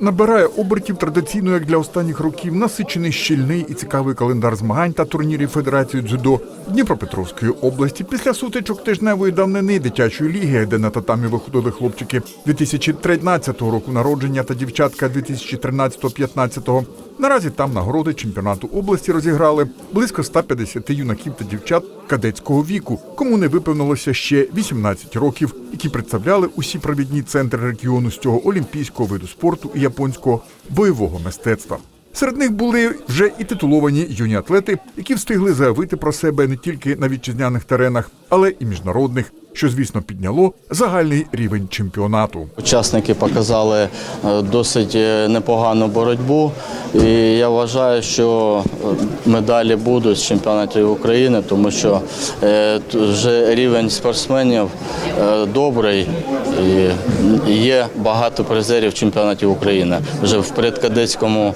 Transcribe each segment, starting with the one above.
Набирає обертів традиційно, як для останніх років, насичений щільний і цікавий календар змагань та турнірів Федерації дзюдо Дніпропетровської області. Після сутичок тижневої давнини дитячої ліги, де на татамі виходили хлопчики 2013 року народження та дівчатка 2013-15. Наразі там нагороди чемпіонату області розіграли близько 150 юнаків та дівчат кадетського віку, кому не виповнилося ще 18 років, які представляли усі провідні центри регіону з цього олімпійського виду спорту і японського бойового мистецтва. Серед них були вже і титуловані юні атлети, які встигли заявити про себе не тільки на вітчизняних теренах, але і міжнародних, що звісно підняло загальний рівень чемпіонату. Учасники показали е, досить е, непогану боротьбу, і я вважаю, що е, медалі будуть з чемпіонатів України, тому що вже рівень спортсменів добрий і є багато призерів чемпіонатів України вже в предкадетському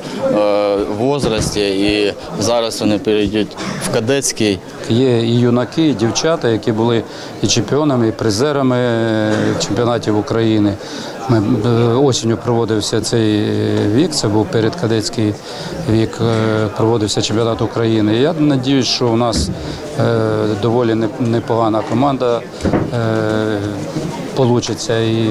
возрасті, і зараз вони перейдуть в кадетський. Є і юнаки, і дівчата, які були і чемпіонами, і призерами е, чемпіонатів України. Ми, е, осінню проводився цей е, вік, це був передкадетський вік, проводився чемпіонат України. Я сподіваюся, що у нас доволі непогана команда получиться і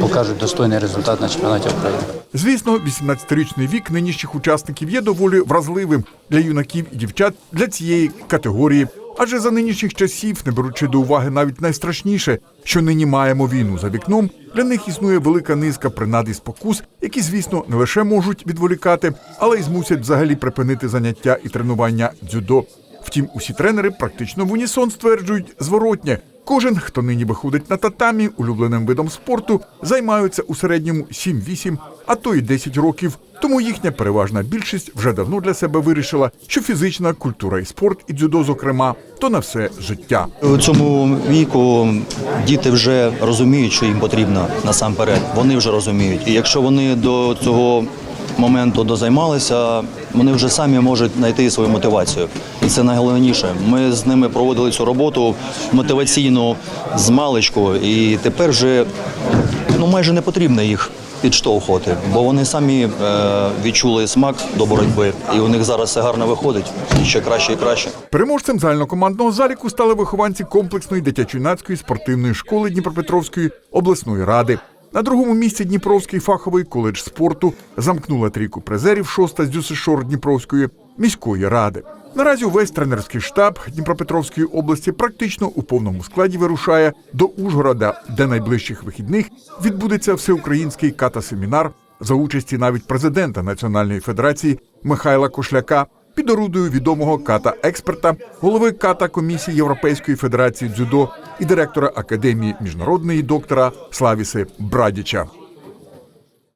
покажуть достойний результат на чемпіонаті України. Звісно, 18-річний вік нинішніх учасників є доволі вразливим для юнаків і дівчат для цієї категорії. Адже за нинішніх часів, не беручи до уваги навіть найстрашніше, що нині маємо війну за вікном, для них існує велика низка принад і спокус, які, звісно, не лише можуть відволікати, але й змусять взагалі припинити заняття і тренування дзюдо. Втім, усі тренери практично в унісон стверджують зворотнє. Кожен, хто нині виходить на татамі, улюбленим видом спорту, займаються у середньому 7-8, а то й 10 років. Тому їхня переважна більшість вже давно для себе вирішила, що фізична культура і спорт, і дзюдо, зокрема, то на все життя. У цьому віку діти вже розуміють, що їм потрібно насамперед. Вони вже розуміють. І якщо вони до цього моменту дозаймалися, вони вже самі можуть знайти свою мотивацію. І це найголовніше. Ми з ними проводили цю роботу мотиваційну з маличку, і тепер вже ну майже не потрібно їх. Підштовхувати, бо вони самі е, відчули смак до боротьби, і у них зараз все гарно виходить ще краще і краще. Переможцем загальнокомандного заліку стали вихованці комплексної дитячо-юнацької спортивної школи Дніпропетровської обласної ради. На другому місці Дніпровський фаховий коледж спорту замкнула трійку призерів шоста з ДЮСШОР Дніпровської міської ради. Наразі увесь тренерський штаб Дніпропетровської області практично у повному складі вирушає до Ужгорода, де найближчих вихідних відбудеться всеукраїнський ката-семінар за участі навіть президента Національної федерації Михайла Кошляка під орудою відомого ката-експерта, голови ката комісії Європейської федерації дзюдо і директора академії міжнародної доктора Славіси Брадіча.